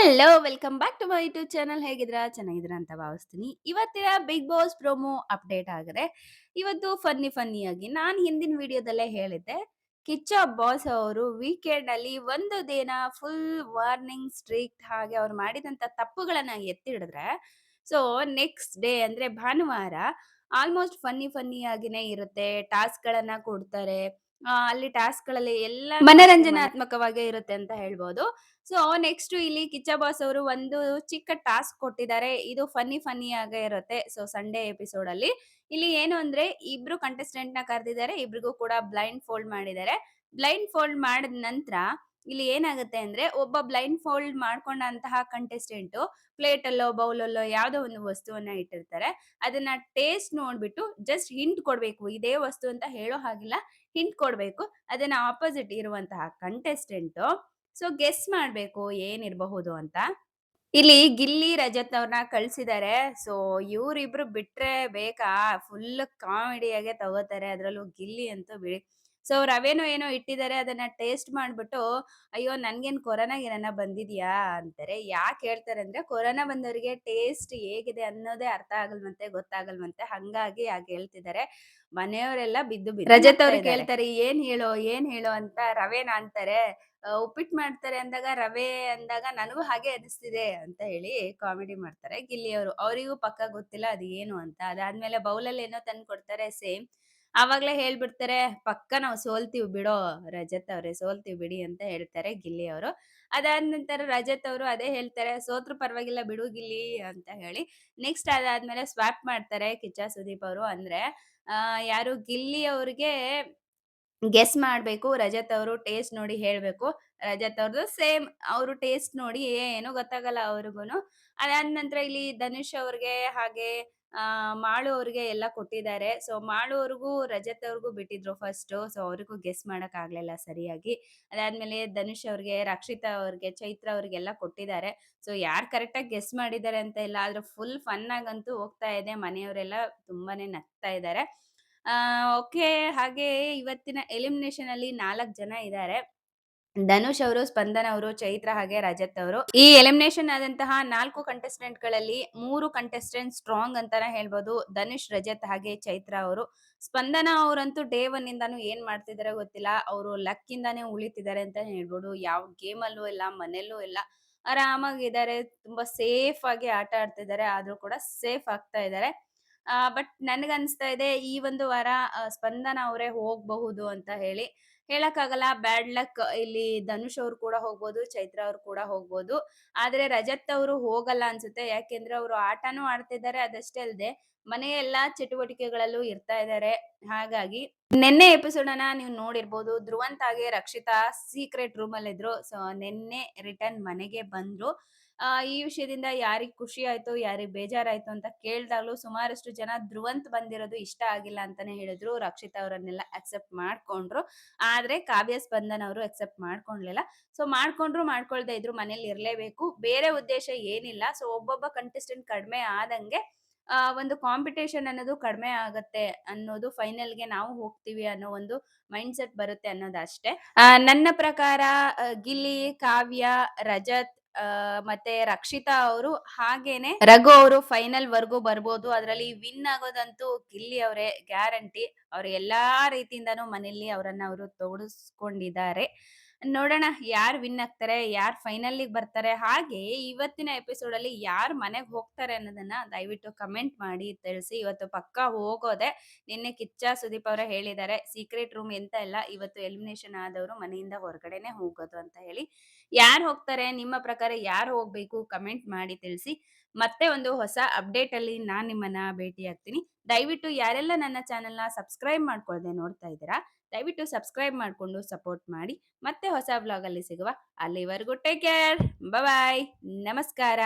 Hello welcome back to my YouTube channel ಹೇಗಿದ್ರಾ ಚೆನ್ನಾಗಿದ್ರ ಅಂತ ಭಾವಿಸ್ತೀನಿ. ಇವತ್ತಿನ ಬಿಗ್ ಬಾಸ್ ಪ್ರೋಮೋ ಅಪ್ಡೇಟ್ ಆಗಿದೆ. ಇವತ್ತು ಫನ್ನಿ ಫನ್ನಿಯಾಗಿ ನಾನು ಹಿಂದಿನ ವಿಡಿಯೋದಲ್ಲೇ ಹೇಳಿದ್ದೆ ಕಿಚ್ಚ ಬಾಸ್ ಅವರು ವೀಕೆಂಡ್ ಅಲ್ಲಿ ಒಂದು ದಿನ ಫುಲ್ ವಾರ್ನಿಂಗ್ ಸ್ಟ್ರಿಕ್ಟ್ ಹಾಗೆ ಅವ್ರು ಮಾಡಿದಂತ ತಪ್ಪುಗಳನ್ನ ಎತ್ತಿ ಹಿಡಿದ್ರೆ ಸೊ ನೆಕ್ಸ್ಟ್ ಡೇ ಅಂದ್ರೆ ಭಾನುವಾರ ಆಲ್ಮೋಸ್ಟ್ ಫನ್ನಿ ಫನ್ನಿ ಆಗಿನೇ ಇರುತ್ತೆ. ಟಾಸ್ಕ್ ಗಳನ್ನ ಕೊಡ್ತಾರೆ. ಆ, ಅಲ್ಲಿ ಟಾಸ್ಕ್ಗಳಲ್ಲಿ ಎಲ್ಲ ಮನರಂಜನಾತ್ಮಕವಾಗೇ ಇರುತ್ತೆ ಅಂತ ಹೇಳ್ಬೋದು. ಸೊ ನೆಕ್ಸ್ಟ್ ಇಲ್ಲಿ ಕಿಚ್ಚ ಬಾಸ್ ಅವರು ಒಂದು ಚಿಕ್ಕ ಟಾಸ್ಕ್ ಕೊಟ್ಟಿದ್ದಾರೆ. ಇದು ಫನ್ನಿ ಫನ್ನಿ ಆಗೇ ಇರುತ್ತೆ. ಸೊ ಸಂಡೇ ಎಪಿಸೋಡ್ ಅಲ್ಲಿ. ಇಲ್ಲಿ ಏನು ಅಂದ್ರೆ ಇಬ್ರು ಕಂಟೆಸ್ಟೆಂಟ್ನ ಕರೆದಿದ್ದಾರೆ. ಇಬ್ರಿಗೂ ಕೂಡ ಬ್ಲೈಂಡ್ ಫೋಲ್ಡ್ ಮಾಡಿದ್ದಾರೆ. ಬ್ಲೈಂಡ್ ಫೋಲ್ಡ್ ಮಾಡಿದ ನಂತರ ಇಲ್ಲಿ ಏನಾಗುತ್ತೆ ಅಂದ್ರೆ ಒಬ್ಬ ಬ್ಲೈಂಡ್ ಫೋಲ್ಡ್ ಮಾಡ್ಕೊಂಡಂತಹ ಕಂಟೆಸ್ಟೆಂಟ್ ಪ್ಲೇಟ್ ಅಲ್ಲೋ ಬೌಲ್ ಅಲ್ಲೋ ಯಾವ್ದೋ ಒಂದು ವಸ್ತುವನ್ನ ಇಟ್ಟಿರ್ತಾರೆ. ಅದನ್ನ ಟೇಸ್ಟ್ ನೋಡ್ಬಿಟ್ಟು ಜಸ್ಟ್ ಹಿಂಟ್ ಕೊಡ್ಬೇಕು. ಇದೇ ವಸ್ತು ಅಂತ ಹೇಳೋ ಹಾಗಿಲ್ಲ, ಹಿಂಟ್ ಕೊಡ್ಬೇಕು. ಅದನ್ನ ಆಪೋಸಿಟ್ ಇರುವಂತಹ ಕಂಟೆಸ್ಟೆಂಟ್ ಸೊ ಗೆಸ್ ಮಾಡ್ಬೇಕು ಏನಿರಬಹುದು ಅಂತ. ಇಲ್ಲಿ ಗಿಲ್ಲಿ ರಜತ್ ಅವ್ರನ್ನ ಕಳ್ಸಿದ್ದಾರೆ ಸೊ ಇವ್ರಿಬ್ರು ಬಿಟ್ರೆ ಬೇಕಾ? ಫುಲ್ ಕಾಮಿಡಿಯಾಗೆ ತಗೋತಾರೆ. ಅದ್ರಲ್ಲೂ ಗಿಲ್ಲಿ ಅಂತೂ ಬಿಡಿ. ಸೊ ರವೆನೋ ಏನೋ ಇಟ್ಟಿದ್ದಾರೆ ಅದನ್ನ ಟೇಸ್ಟ್ ಮಾಡ್ಬಿಟ್ಟು ಅಯ್ಯೋ ನನ್ಗೇನ್ ಕೊರೋನಾ ಏನನ್ನ ಬಂದಿದ್ಯಾ? ಅಂತಾರೆ. ಯಾಕೆ ಹೇಳ್ತಾರೆ ಅಂದ್ರೆ ಕೊರೋನಾ ಬಂದವರಿಗೆ ಟೇಸ್ಟ್ ಹೇಗಿದೆ ಅನ್ನೋದೇ ಅರ್ಥ ಆಗಲ್ವಂತೆ ಗೊತ್ತಾಗಲ್ವಂತೆ. ಹಂಗಾಗಿ ಹಾಗೆ ಹೇಳ್ತಿದ್ದಾರೆ ಮನೆಯವರೆಲ್ಲ ಬಿದ್ದು ಬಿದ್ದು ರಜತ್ ಅವ್ರಿಗೆ ಕೇಳ್ತಾರೆ ಏನ್ ಹೇಳೋ ಏನ್ ಹೇಳೋ ಅಂತ ರವೆನ ಅಂತಾರೆ. ಉಪ್ಪಿಟ್ಟು ಮಾಡ್ತಾರೆ ಅಂದಾಗ ರವೆ ಅಂದಾಗ ನನಗೂ ಹಾಗೆ ಅನಿಸ್ತಿದೆ ಅಂತ ಹೇಳಿ ಕಾಮಿಡಿ ಮಾಡ್ತಾರೆ ಗಿಲ್ಲಿಯವರು. ಅವರಿಗೂ ಪಕ್ಕ ಗೊತ್ತಿಲ್ಲ ಅದು ಏನು ಅಂತ. ಅದಾದ್ಮೇಲೆ ಬೌಲಲ್ಲಿ ಏನೋ ತಂದು ಕೊಡ್ತಾರೆ ಸೇಮ್. ಆವಾಗ್ಲೇ ಹೇಳ್ಬಿಡ್ತಾರೆ, ಪಕ್ಕ ನಾವು ಸೋಲ್ತೀವಿ ಬಿಡೋ ರಜತ್ ಅವ್ರೆ, ಸೋಲ್ತೀವಿ ಬಿಡಿ ಅಂತ ಹೇಳ್ತಾರೆ ಗಿಲ್ಲಿ ಅವರು. ಅದಾದ ನಂತರ ರಜತ್ ಅವರು ಅದೇ ಹೇಳ್ತಾರೆ, ಸೋತ್ರ ಪರವಾಗಿಲ್ಲ ಬಿಡು ಗಿಲ್ಲಿ ಅಂತ ಹೇಳಿ. ನೆಕ್ಸ್ಟ್ ಅದಾದ್ಮೇಲೆ ಸ್ವಾಪ್ ಮಾಡ್ತಾರೆ ಕಿಚ್ಚ ಸುದೀಪ್ ಅವರು ಅಂದ್ರೆ, ಆ, ಯಾರು ಗಿಲ್ಲಿ ಅವ್ರಿಗೆ ಗೆಸ್ ಮಾಡ್ಬೇಕು, ರಜತ್ ಅವರು ಟೇಸ್ಟ್ ನೋಡಿ ಹೇಳ್ಬೇಕು. ರಜತ್ ಅವ್ರದ್ದು ಸೇಮ್ ಅವರು ಟೇಸ್ಟ್ ನೋಡಿ, ಏನು ಗೊತ್ತಾಗಲ್ಲ ಅವ್ರಿಗೂನು. ಅದಾದ ನಂತರ ಇಲ್ಲಿ ಧನುಷ್ ಅವ್ರಿಗೆ ಹಾಗೆ ಆ, ಮಾಳು ಅವ್ರಿಗೆ ಎಲ್ಲ ಕೊಟ್ಟಿದ್ದಾರೆ. ಸೊ ಮಾಳು ಅವ್ರಿಗೂ, ರಜತ್ ಅವ್ರಿಗೂ ಬಿಟ್ಟಿದ್ರು ಫಸ್ಟ್ ಸೊ ಅವ್ರಿಗೂ ಗೆಸ್ ಮಾಡಕ್ ಆಗ್ಲಿಲ್ಲ ಸರಿಯಾಗಿ. ಅದಾದ್ಮೇಲೆ ಧನುಷ್ ಅವ್ರಿಗೆ, ರಕ್ಷಿತಾ ಅವ್ರಿಗೆ, ಚೈತ್ರ ಅವ್ರಿಗೆಲ್ಲ ಕೊಟ್ಟಿದ್ದಾರೆ. ಸೊ ಯಾರು ಕರೆಕ್ಟಾಗಿ ಗೆಸ್ ಮಾಡಿದ್ದಾರೆ ಅಂತ ಇಲ್ಲ. ಆದ್ರೆ ಫುಲ್ ಫನ್ ಆಗಂತೂ ಹೋಗ್ತಾ ಇದೆ. ಮನೆಯವರೆಲ್ಲ ತುಂಬಾನೇ ನಗ್ತಾ ಇದ್ದಾರೆ. ಆ ಓಕೆ ಹಾಗೆ ಇವತ್ತಿನ ಎಲಿಮಿನೇಷನ್ ಅಲ್ಲಿ ನಾಲ್ಕು ಜನ ಇದ್ದಾರೆ. ಧನುಷ್ ಅವರು, ಸ್ಪಂದನ ಅವರು, ಚೈತ್ರ ಹಾಗೆ ರಜತ್ ಅವರು. ಈ ಎಲಿಮಿನೇಷನ್ ಆದಂತಹ ನಾಲ್ಕು ಕಂಟೆಸ್ಟೆಂಟ್ಗಳಲ್ಲಿ ಮೂರು ಕಂಟೆಸ್ಟೆಂಟ್ ಸ್ಟ್ರಾಂಗ್ ಅಂತಾನೆ ಹೇಳ್ಬೋದು. ಧನುಷ್, ರಜತ್ ಹಾಗೆ ಚೈತ್ರ ಅವರು. ಸ್ಪಂದನ ಅವರಂತೂ ಡೇ ಒನ್ ಇಂದಾನು ಏನ್ ಮಾಡ್ತಿದಾರೆ ಗೊತ್ತಿಲ್ಲ. ಅವರು ಲಕ್ ಇಂದಾನೆ ಉಳಿತಿದ್ದಾರೆ ಅಂತ ಹೇಳ್ಬೋದು. ಯಾವ ಗೇಮ್ ಅಲ್ಲೂ ಇಲ್ಲ, ಮನೆಯಲ್ಲೂ ಇಲ್ಲ. ಆರಾಮಾಗಿದ್ದಾರೆ, ತುಂಬಾ ಸೇಫ್ ಆಗಿ ಆಟ ಆಡ್ತಿದ್ದಾರೆ ಆದ್ರೂ ಕೂಡ ಸೇಫ್ ಆಗ್ತಾ ಇದ್ದಾರೆ ಬಟ್ ನನ್ಗನ್ಸ್ತಾ ಇದೆ, ಈ ಒಂದು ವಾರ ಸ್ಪಂದನ ಅವರೇ ಹೋಗ್ಬಹುದು ಅಂತ ಹೇಳಿ. ಹೇಳಕ್ಕಾಗಲ್ಲ. ಬ್ಯಾಡ್ ಲಕ್ ಇಲ್ಲಿ ಧನುಷ್ ಅವ್ರು ಕೂಡ ಹೋಗ್ಬೋದು, ಚೈತ್ರ ಅವ್ರು ಕೂಡ ಹೋಗ್ಬೋದು. ಆದ್ರೆ ರಜತ್ ಅವರು ಹೋಗಲ್ಲ ಅನ್ಸುತ್ತೆ. ಯಾಕೆಂದ್ರೆ ಅವರು ಆಟನೂ ಆಡ್ತಿದ್ದಾರೆ, ಅದಷ್ಟೇ ಅಲ್ಲದೆ ಮನೆಯ ಎಲ್ಲಾ ಚಟುವಟಿಕೆಗಳಲ್ಲೂ ಇರ್ತಾ ಇದ್ದಾರೆ. ಹಾಗಾಗಿ ನಿನ್ನೆ ಎಪಿಸೋಡ್ ಅನ್ನ ನೀವು ನೋಡಿರ್ಬೋದು. ಧ್ರುವಂತ್ ಹಾಗೆ ರಕ್ಷಿತಾ ಸೀಕ್ರೆಟ್ ರೂಮ್ ಅಲ್ಲಿ ಇದ್ರು. ಸೊ ನಿನ್ನೆ ರಿಟರ್ನ್ ಮನೆಗೆ ಬಂದ್ರು. ಈ ವಿಷಯದಿಂದ ಯಾರಿಗ್ ಖುಷಿ ಆಯ್ತು, ಯಾರಿಗ್ ಬೇಜಾರಾಯ್ತು ಅಂತ ಕೇಳ್ದಾಗ್ಲೂ ಸುಮಾರಷ್ಟು ಜನ ಧ್ರುವಂತ್ ಬಂದಿರೋದು ಇಷ್ಟ ಆಗಿಲ್ಲ ಅಂತಾನೆ ಹೇಳಿದ್ರು. ರಕ್ಷಿತಾ ಅವರನ್ನೆಲ್ಲ ಅಕ್ಸೆಪ್ಟ್ ಮಾಡ್ಕೊಂಡ್ರು. ಆದ್ರೆ ಕಾವ್ಯ ಸ್ಪಂದನ್ ಅವರು ಅಕ್ಸೆಪ್ಟ್ ಮಾಡ್ಕೊಂಡ್ಲಿಲ್ಲ. ಸೊ ಮಾಡ್ಕೊಂಡ್ರು, ಮಾಡ್ಕೊಳ್ದೆ ಇದ್ರು. ಮನೇಲಿ ಇರ್ಲೇಬೇಕು. ಬೇರೆ ಉದ್ದೇಶ ಏನಿಲ್ಲ. ಸೊ ಒಬ್ಬೊಬ್ಬ ಕಂಟೆಸ್ಟೆಂಟ್ ಕಡಿಮೆ ಆದಂಗೆ ಆ, ಒಂದು ಕಾಂಪಿಟೇಷನ್ ಅನ್ನೋದು ಕಡಿಮೆ ಆಗತ್ತೆ ಅನ್ನೋದು ಫೈನಲ್ಗೆ ನಾವು ಹೋಗ್ತೀವಿ ಅನ್ನೋ ಒಂದು ಮೈಂಡ್ ಸೆಟ್ ಬರುತ್ತೆ ಅನ್ನೋದು ಅಷ್ಟೇ ಆ, ನನ್ನ ಪ್ರಕಾರ ಗಿಲ್ಲಿ ಕಾವ್ಯ ರಜತ್ ಮತ್ತೆ ರಕ್ಷಿತಾ ಅವರು ಹಾಗೇನೆ ರಘು ಅವರು ಫೈನಲ್ ವರ್ಗೂ ಬರ್ಬೋದು. ಅದರಲ್ಲಿ ವಿನ್ ಆಗೋದಂತೂ ಗಿಲ್ಲಿ ಅವರೇ ಗ್ಯಾರಂಟಿ ಅವ್ರ ಎಲ್ಲಾ ರೀತಿಯಿಂದನೂ ಮನೆಯಲ್ಲಿ ಅವರನ್ನ ಅವರು ತೋಡಿಸ್ಕೊಂಡಿದ್ದಾರೆ. ನೋಡೋಣ ಯಾರು ವಿನ್ ಆಗ್ತಾರೆ, ಯಾರು ಫೈನಲ್ಲಿಗೆ ಬರ್ತಾರೆ, ಹಾಗೆ ಇವತ್ತಿನ ಎಪಿಸೋಡ್ ಅಲ್ಲಿ ಯಾರು ಮನೆಗೆ ಹೋಗ್ತಾರೆ ಅನ್ನೋದನ್ನ ದಯವಿಟ್ಟು ಕಮೆಂಟ್ ಮಾಡಿ ತಿಳಿಸಿ. ಇವತ್ತು ಪಕ್ಕಾ ಹೋಗೋದೆ ನಿನ್ನೆ ಕಿಚ್ಚ ಸುದೀಪ್ ಅವರ ಹೇಳಿದ್ದಾರೆ ಸೀಕ್ರೆಟ್ ರೂಮ್ ಎಂತ ಇಲ್ಲ, ಇವತ್ತು ಎಲಿಮಿನೇಷನ್ ಆದವರು ಮನೆಯಿಂದ ಹೊರಗಡೆನೆ ಹೋಗೋದು ಅಂತ ಹೇಳಿ. ಯಾರು ಹೋಗ್ತಾರೆ, ನಿಮ್ಮ ಪ್ರಕಾರ ಯಾರು ಹೋಗ್ಬೇಕು? ಕಮೆಂಟ್ ಮಾಡಿ ತಿಳಿಸಿ. ಮತ್ತೆ ಒಂದು ಹೊಸ ಅಪ್ಡೇಟ್ ಅಲ್ಲಿ ನಾನ್ ನಿಮ್ಮನ್ನ ಭೇಟಿ ಆಗ್ತೀನಿ ದಯವಿಟ್ಟು ಯಾರೆಲ್ಲ ನನ್ನ ಚಾನೆಲ್ನ ಸಬ್ಸ್ಕ್ರೈಬ್ ಮಾಡ್ಕೊಳ್ದೆ ನೋಡ್ತಾ ಇದ್ದೀರಾ, ದಯವಿಟ್ಟು ಸಬ್ಸ್ಕ್ರೈಬ್ ಮಾಡಿಕೊಂಡು ಸಪೋರ್ಟ್ ಮಾಡಿ. ಮತ್ತೆ ಹೊಸ ಬ್ಲಾಗ್ ಅಲ್ಲಿ ಸಿಗುವ ಅಲ್ಲಿವರೆಗೂ ಟೇಕ್ ಕೇರ್ ಬಾಯ್ ನಮಸ್ಕಾರ.